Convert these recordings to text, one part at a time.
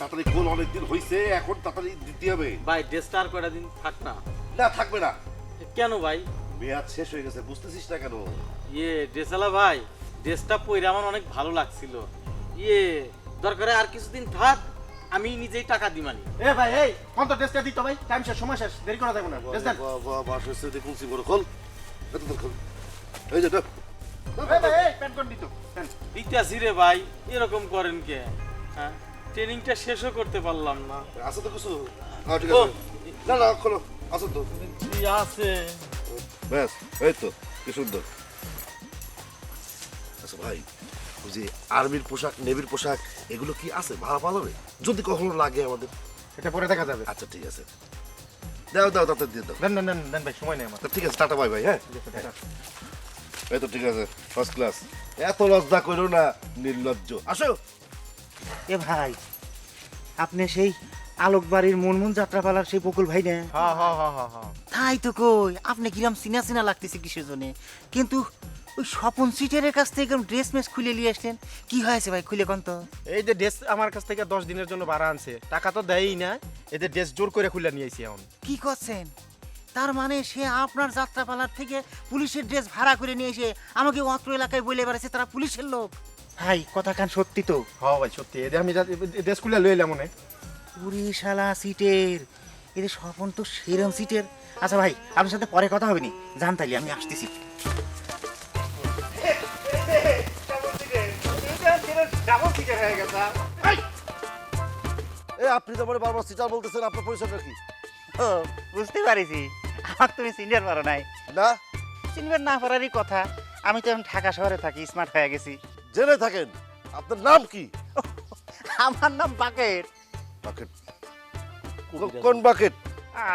তাড়াতাড়ি গোল অনেকদিন হয়েছে এখন তাড়াতাড়ি দিতে হবে। ভাই ড্রেসটা আর কয়টা দিন থাক না। না থাকবে না। কেন ভাই? মেয়াদ শেষ হয়ে গেছে বুঝতেছিস না কেন? ইয়ে ড্রেসালা ভাই ড্রেসটা পরে আমার অনেক ভালো লাগছিল। ইয়ে দরকারে আর কিছুদিন থাক আমি নিজেই টাকা দিমানি এ ভাই এই কোন তো ড্রেসটা দিত ভাই টাইম শেষ সময় শেষ দেরি করা যাবে না। ড্রেস দেন। বাহ, বাহ, হয়েছে দেখুন সিঙ্গর খোল। এত দূর খোল। এই যে ভাই এই প্যান্ট কোন দিত? দেন ইতিহাসি রে ভাই এরকম করেন কে? হ্যাঁ? ট্রেনিংটা শেষও করতে পারলাম না। আছে তো কিছু? হ্যাঁ ঠিক আছে। না না খোলো। আছে তো। জি আছে। ব্যাস এই তো কি সুন্দর। আচ্ছা ভাই ওই যে আর্মির পোশাক নেভির পোশাক এগুলো কি আছে ভাড়া পাওয়া যাবে যদি কখনো লাগে আমাদের। এটা পরে দেখা যাবে। আচ্ছা ঠিক আছে। দাও দাও তাতে দিয়ে দাও। দেন দেন দেন ভাই সময় নেই আমার। ঠিক আছে টাটা বাই ভাই হ্যাঁ? ঠিক আছে, এই তো ঠিক আছে ফার্স্ট ক্লাস এত লজ্জা করো না নির্লজ্জ। আসো। এ ভাই আপনি সেই আলোকবাড়ির মনমুন যাত্রাপালার সেই বকুল ভাই না? তাই তো কই আপনি কিরাম চিনা চিনা লাগতেছে কিসের জন্য? কিন্তু ওই স্বপন সিটারের কাছ থেকে ড্রেস মেস খুলে নিয়ে আসলেন কি হয়েছে ভাই খুলে কোন তো? এই যে ড্রেস আমার কাছ থেকে দশ দিনের জন্য ভাড়া আনছে টাকা তো দেয়ই না এই যে ড্রেস জোর করে খুলে নিয়ে এখন। কি করছেন? তার মানে সে আপনার যাত্রাপালার থেকে পুলিশের ড্রেস ভাড়া করে নিয়ে এসে আমাকে অত্র এলাকায় বলে বেড়াচ্ছে তারা পুলিশের লোক? ভাই কথা কান সত্যি তো। হ্যাঁ ভাই সত্যি। এই যে আমি খুলে লই এলাম মনে পুরি শালা সিটের। এদের স্বপন তো সেরম সিটের। আচ্ছা ভাই আপনার সাথে পরে কথা হবে নি? জানতালি আমি আসতেছি। এই আপনি তো বারবার সিটার বলতেছেন আপনার পরিচয়টা কি? ও বুঝতে পারিছি। আমাকে তুমি সিনিয়র পারো নাই। না? সিনিয়র না পারারই কথা। আমি তো এখন ঢাকা শহরে থাকি স্মার্ট হয়ে গেছি। জেনে থাকেন আপনার নাম কি? আমার নাম বাকেট। বাকেট? কোন বাকেট?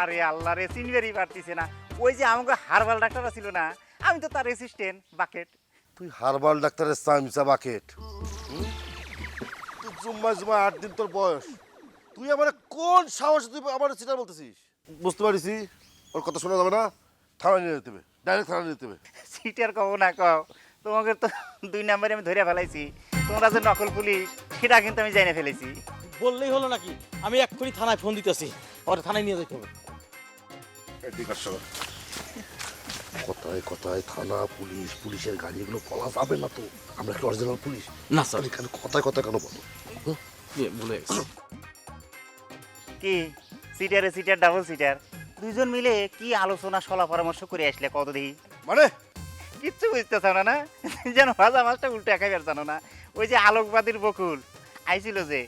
আরে আল্লাহ রে সিনিয়রই পারতিছে না। ওই যে আমাকে হারবাল ডাক্তার ছিল না আমি তো তার অ্যাসিস্ট্যান্ট বাকেট। তুই হারবাল ডাক্তারের সামিসা বাকেট। তুই জুম্মা জুম্মা আট দিন তোর বয়স। তুই আমার কোন সাহস তুই আমার সিটার বলতেছিস? বুঝতে পারিস? ওর কথা শোনা যাবে না? থানা নিয়ে যেতে হবে। ডাইরেক্ট থানা নিয়ে যেতে হবে। সিটার কব না কও তোমাকে তো দুই নাম্বারে আমি ধরে ফেলাইছি। তোমরা যে নকল পুলিশ সেটা কিন্তু আমি জানিয়ে ফেলেছি বললেই হলো নাকি? আমি এক্ষুনি থানায় ফোন দিতেছি। ওর থানায় নিয়ে যেতে হবে। এদিক আসো। কোথায় কোথায় থানা পুলিশ পুলিশের গাড়ি এগুলো যাবে না তো। আমরা কি অরিজিনাল পুলিশ? না স্যার এখানে কথায় কথায় কেন বলো? বলে কি? সিটারে সিটার ডাবল সিটার। দুইজন মিলে কি আলোচনা সলা পরামর্শ করে আসলে কত দেখি? মানে? কিচ্ছু বুঝতেছ না না? যেন ভাজা মাছটা উল্টো একাইবার জানো না। ওই যে আলোকবাদীর বকুল আইছিল যে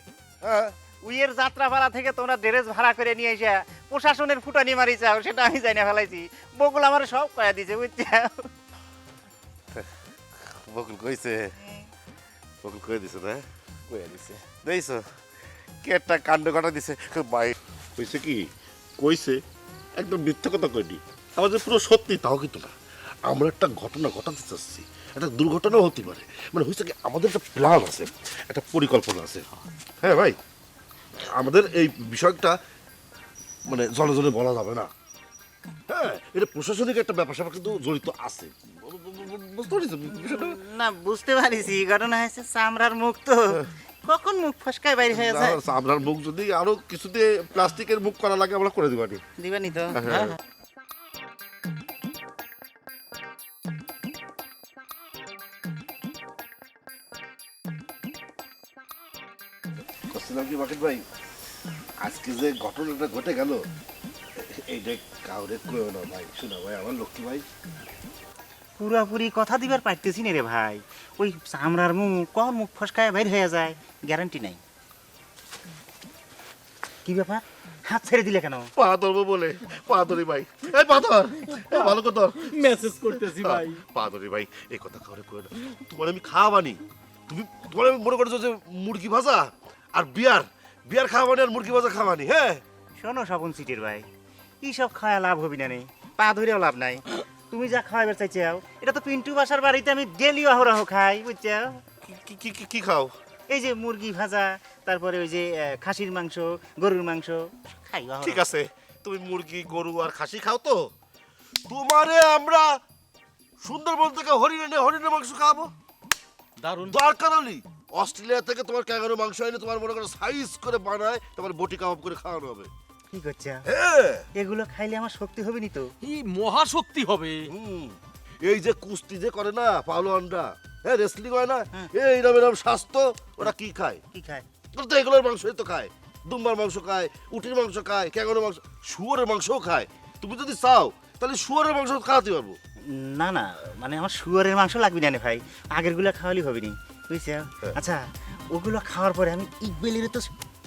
হ্যাঁ। উইয়ের যাত্রা ভাড়া থেকে তোমরা ড্রেস ভাড়া করে নিয়ে এসে প্রশাসনের ফুটানি মারি চাও সেটা আমি জানি ফেলাইছি। বকুল আমার সব কয়া দিছে বুঝছ বকুল কইছে? বকুল কয়ে দিছে না কয়ে দিছে। দেখছ কে একটা কাণ্ড কাটা দিছে? ভাই কইছে কি? কইছে একদম মিথ্যা কথা কইনি। আমাদের পুরো সত্যি তাও কিন্তু না। আমরা একটা ঘটনা ঘটাতে চাচ্ছি। একটা দুর্ঘটনাও হতে পারে। মানে হয়েছে কি আমাদের একটা প্ল্যান আছে একটা পরিকল্পনা আছে। হ্যাঁ ভাই আমাদের এই বিষয়টা মানে জনে জনে বলা যাবে না। হ্যাঁ এটা প্রশাসনিক একটা ব্যাপার স্যাপার কিন্তু জড়িত আছে। বুঝতে পারিস? বিষয়টা না বুঝতে পারিছি ঘটনা হয়েছে চামড়ার মুখ তো। কখন মুখ ফসকায় বাইরে হয়ে যায়? আপনার মুখ যদি আরও কিছুতে প্লাস্টিকের মুখ করা লাগে আমরা করে দিবানি দিবানি তো। হ্যাঁ। করছিলাম কি বাকির ভাই? আজকে যে ঘটনাটা ঘটে গেল এইটা কাউরে কয়েও না ভাই। শোনা ভাই আমার লক্ষ্মী ভাই। পুরাপুরি কথা দিবার পারতেছি না রে ভাই। ওই চামড়ার মুখ কখন মুখ ফসকায় বাইর হয়ে যায়। গ্যারান্টি নাই। কি ব্যাপার? হাত ছেড়ে দিলে কেন? পা ধরবো বলে। পা ধরি ভাই। এই পা ধর। ভালো কথা। মেসেজ করতেছি ভাই। পা ধরি ভাই। এই কথা কাউরে কয়ে না। তোমার আমি খাওয়াবানি তুমি তোমার আমি মনে করছ যে মুরগি ভাজা? আর বিয়ার বিয়ার খাওয়াবানি আর মুরগি ভাজা খাওয়ানি হ্যাঁ? শোনো স্বপন সিটির ভাই কি সব খাওয়া লাভ হবি না নেই পা ধরেও লাভ নাই। তুমি যা খাওয়াবার চাইছাও এটা তো পিন্টু বাসার বাড়িতে আমি ডেলি অহরহ খাই বুঝছ কি- কি কি খাও? এই যে মুরগি ভাজা তারপরে ওই যে খাসির মাংস গরুর মাংস খাই। ঠিক আছে তুমি মুরগি গরু আর খাসি খাও তো। তোমারে আমরা সুন্দরবন থেকে হরিণে হরিণের মাংস খাব দারুণ। দরকার হলি অস্ট্রেলিয়া থেকে তোমার ক্যাঙ্গারু মাংস এনে তোমার মনে করো সাইজ করে বানায় তোমার বটি কাবাব করে খাওয়ানো হবে। কি করছে? হ্যাঁ। এগুলো খাইলে আমার শক্তি হবে নি তো। এই মহাশক্তি হবে। এই যে কুস্তি যে করে না পালোয়ানরা হ্যাঁ রেসলিং হয় না? হ্যাঁ। এই এরম এরম স্বাস্থ্য ওরা কি খায়? কি খায়? ওরা তো এগুলোর মাংসই তো খায়। দুম্বার মাংস খায় উটির মাংস খায় ক্যাঙ্গারুর মাংস শুয়োরের মাংসও খায়। তুমি যদি চাও তাহলে শুয়োরের মাংস খাওয়াতে পারব। না না মানে আমার শুয়ারের মাংস লাগবে না রে ভাই। আগেরগুলো খাওয়ালি হবে নি। বুঝছ? আচ্ছা ওগুলো খাওয়ার পরে আমি ইকবেলের তো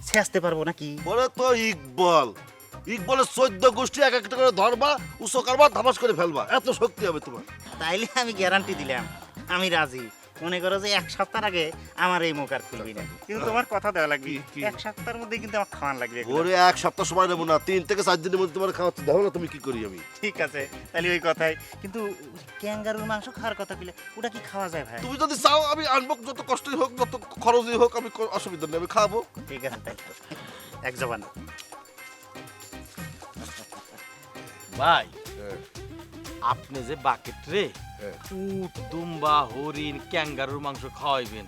ছেঁচতে পারব নাকি? বলে তো ইকবল। ইকবলের চোদ্দ গোষ্ঠী এক একটা করে ধরবা উসো করবা ধাপাস করে ফেলবা। এত শক্তি হবে তোমার। তাইলে আমি গ্যারান্টি দিলাম আমি রাজি। মনে করো যে এক সপ্তাহ আগে আমার এই মুখ আর খুলবি না। কিন্তু তোমার কথা দেওয়া লাগবে? এক সপ্তাহের মধ্যে কিন্তু আমার খাওয়ান লাগবে। ওরে এক সপ্তাহ সময় নেব না তিন থেকে চার দিনের মধ্যে তোমার খাওয়াতে দেখো না তুমি কি করি আমি? ঠিক আছে তাহলে ওই কথাই। কিন্তু ক্যাঙ্গারুর মাংস খাওয়ার কথা বলে ওটা কি খাওয়া যায় ভাই? তুমি যদি চাও আমি আনব যত কষ্টই হোক যত খরচই হোক আমি অসুবিধা নেই আমি খাব। ঠিক আছে তাই এক জবান। ভাই আপনি যে বাকেট রে হ্যাঁ। উট দুম্বা হরিণ ক্যাঙ্গারুর মাংস খাওয়াইবেন।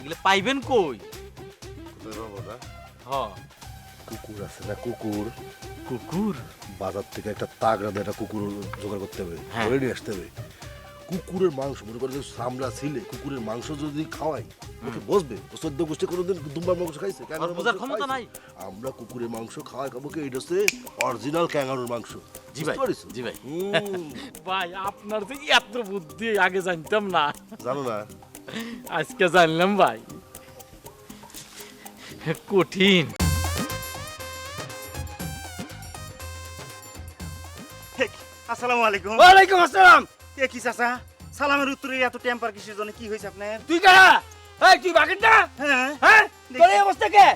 এগুলো পাইবেন কই? হ। কুকুর আছে না কুকুর? কুকুর? বাজার থেকে একটা তাগড়া একটা কুকুর জোগাড় করতে হবে। হ্যাঁ। ধরে নিয়ে আসতে হবে। কুকুরের মাংস মনে করে যে সামলা ছিলে কুকুরের মাংস যদি খাওয়াই ওকে বসবে ও চোদ্দ গোষ্ঠী কোনোদিন দুম্বার মাংস খাইছে? বোঝার ক্ষমতা নাই। আমরা কুকুরের মাংস খাওয়াই খাব কি? এটা হচ্ছে অরিজিনাল ক্যাঙ্গারুর মাংস। জি ভাই, জি ভাই। ভাই আপনার যে এত বুদ্ধি আগে জানতাম না। জানো না? আজকে জানলাম ভাই। কঠিন। আসসালামু আলাইকুম। ওয়ালাইকুম আসসালাম। এ কি চাচা? সালামের উত্তরে এত টেম্পার কিসের জন্য? কি হয়েছে আপনার? তুই কারা? এই তুই বাকেট? না হ্যাঁ? হ্যাঁ তোর এই অবস্থা কে?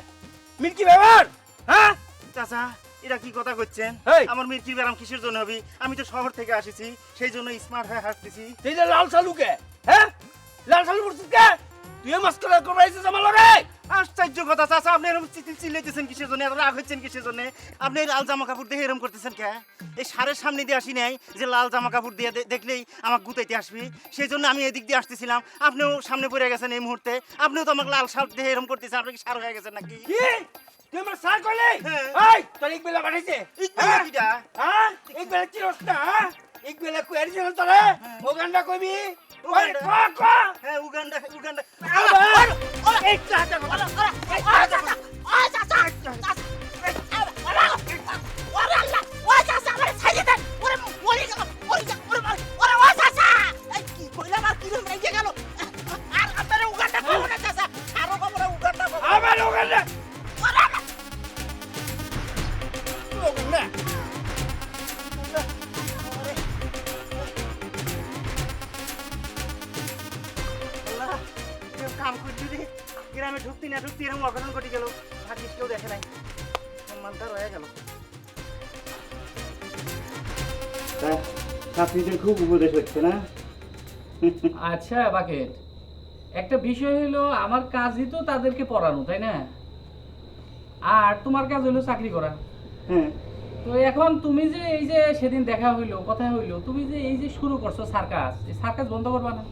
মিল্কি ব্যাপার? হ্যাঁ? চাচা এটা কি কথা করছেন আমার মির্কির ব্যারাম কিসের জন্য হবে? আমি তো শহর থেকে আসিছি সেই জন্য স্মার্ট হয়ে হাঁটতেছি। তুই যে লাল সালু কে? হ্যাঁ? লাল সালু পড়ছিস কে? তুই মাস্কারা করে আইছিস আমার লগে? আশ্চর্য কথা চাচা আপনি এরকম চিল্লাইতেছেন কিসের জন্য? এত রাগ হচ্ছেন কিসের জন্য? আপনি লাল জামা কাপড় দিয়ে এরকম করতেছেন কে? এই সারের সামনে দিয়ে আসি নাই যে লাল জামা কাপড় দিয়ে দেখলেই আমার গুতাইতে আসবি। সেই জন্য আমি এদিক দিয়ে আসতেছিলাম। আপনিও সামনে পড়ে গেছেন এই মুহূর্তে। আপনিও তো আমাকে লাল শার্ট দিয়ে এরকম করতেছেন। আপনি কি সার হয়ে গেছেন নাকি? কি? তুই আমার সার করলি। এই তোর এক বেলা পাঠাইছে হ্যাঁ? এক বেলা চিরস না এক বেলা কুয়ারি ছিল তোরে? ও গানটা কইবি? ওই উগান্ডা। ক ক হ্যাঁ উগান্ডা উগান্ডা আবার এই চাচা আবার সম্মানটা রয়ে গেল। ছাত্রীদের খুব উপদেশ হচ্ছে না আচ্ছা বাকেট। একটা বিষয় হলো আমার কাজই তো তাদেরকে পড়ানো তাই না? আর তোমার কাজ হলো চাকরি করা। হ্যাঁ। তো এখন তুমি যে এই যে সেদিন দেখা হইল কথা হইল তুমি যে এই যে শুরু করছ সার্কাস এই সার্কাস বন্ধ করবা না?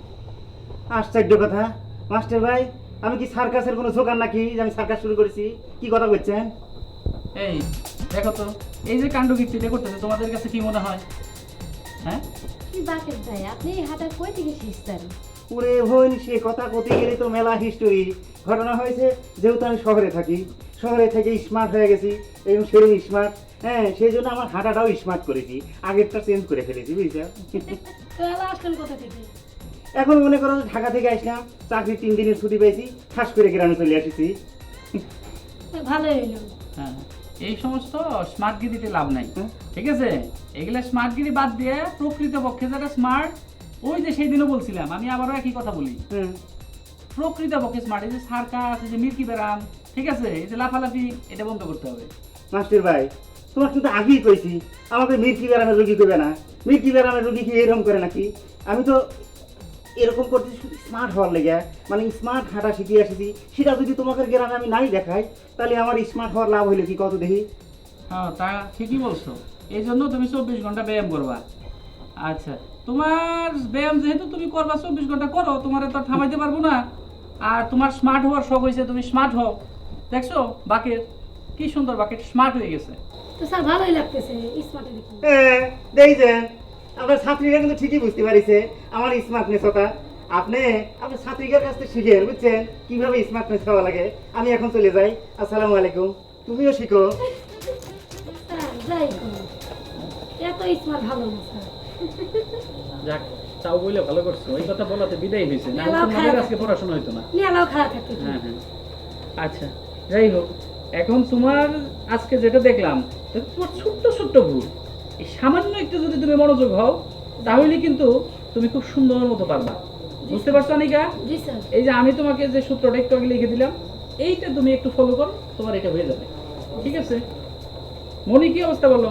আশ্চর্য কথা। মাস্টার ভাই আমি কি সার্কাসের কোনো দোকান নাকি যে আমি সার্কাস শুরু করেছি? কি কথা বলছেন? এই দেখো তো এই যে কাণ্ড কীর্তিটা করতেছে তোমাদের কাছে কি মনে হয়? হ্যাঁ? কি বাকেট ভাই আপনি এই হাঁটা কই থেকে শিখছেন? ওরে বোন সে কথা কতে গেলে তো মেলা হিস্টোরি ঘটনা হয়েছে যেহেতু আমি শহরে থাকি। শহরে থেকে স্মার্ট হয়ে গেছি এবং সেরকম স্মার্ট হ্যাঁ সেই জন্য আমার হাঁটাটাও স্মার্ট করেছি। আগেরটা চেঞ্জ করে ফেলেছি বুঝছ? আসলেন কোথা থেকে? এখন মনে করো যে ঢাকা থেকে আসলাম চাকরি তিন দিনের ছুটি পেয়েছি ঠাস করে গ্রামে চলে আসিছি। ভালোই হইল। হ্যাঁ। এই সমস্ত স্মার্টগিরিতে লাভ নাই। ঠিক আছে? এগুলা স্মার্টগিরি বাদ দিয়ে প্রকৃত পক্ষে যারা স্মার্ট ওই যে সেই দিনও বলছিলাম আমি আবারও একই কথা বলি। প্রকৃত পক্ষে স্মার্ট এই যে সার্কাস এই যে মিল্কি ব্যারাম ঠিক আছে? এই যে লাফালাফি এটা বন্ধ করতে হবে। মাস্টার ভাই তোমার কিন্তু আগেই কইছি আমাকে মির্কি ব্যারামের রুগী করবে না। মির্কি ব্যারামের রুগী কি এরকম করে নাকি? আমি তো এরকম করতে শুধু স্মার্ট হওয়ার লেগে মানে স্মার্ট হাঁটা শিখিয়ে আসিছি। সেটা যদি তোমাকে গ্রামে আমি নাই দেখাই তাহলে আমার স্মার্ট হওয়ার লাভ হইলে কি? কত দেখি? হ্যাঁ তা ঠিকই বলছো। এই জন্য তুমি চব্বিশ ঘণ্টা ব্যায়াম করবা। আচ্ছা তোমার ব্যায়াম যেহেতু তুমি করবা চব্বিশ ঘণ্টা করো তোমার তো আর থামাইতে পারব না। আর তোমার স্মার্ট হওয়ার শখ হয়েছে তুমি স্মার্ট হও। দেখছ বাকেট কি সুন্দর বাকেট স্মার্ট হয়ে গেছে। তো স্যার ভালোই লাগতেছে স্মার্টে দেখি। হ্যাঁ দেখছেন আপনার ছাত্রীরা কিন্তু ঠিকই বুঝতে পারিছে আমার স্মার্টনেস ওটা। আপনি আপনার ছাত্রীদের কাছ থেকে শিখেন বুঝছেন? কীভাবে স্মার্টনেস হওয়া লাগে? আমি এখন চলে যাই। আসসালামু আলাইকুম। তুমিও শিখো। এত স্মার্ট ভালো না যাক চাও বলে ভালো করছ। ওই কথা বলাতে বিদায় হয়েছে। না তোমাদের আজকে পড়াশোনা হইতো না। মেলাও খারাপ থাকতে। হ্যাঁ হ্যাঁ। আচ্ছা যাই হোক। এখন তোমার আজকে যেটা দেখলাম তোমার ছোট্ট ছোট্ট ভুল। এই সামান্য একটু যদি তুমি মনোযোগ হও তাহলে কিন্তু তুমি খুব সুন্দর মতো পারবা। বুঝতে পারছ অনিকা? এই যে আমি তোমাকে যে সূত্রটা একটু আগে লিখে দিলাম এইটা তুমি একটু ফলো করো তোমার এটা হয়ে যাবে। ঠিক আছে? মনি কি অবস্থা বলো?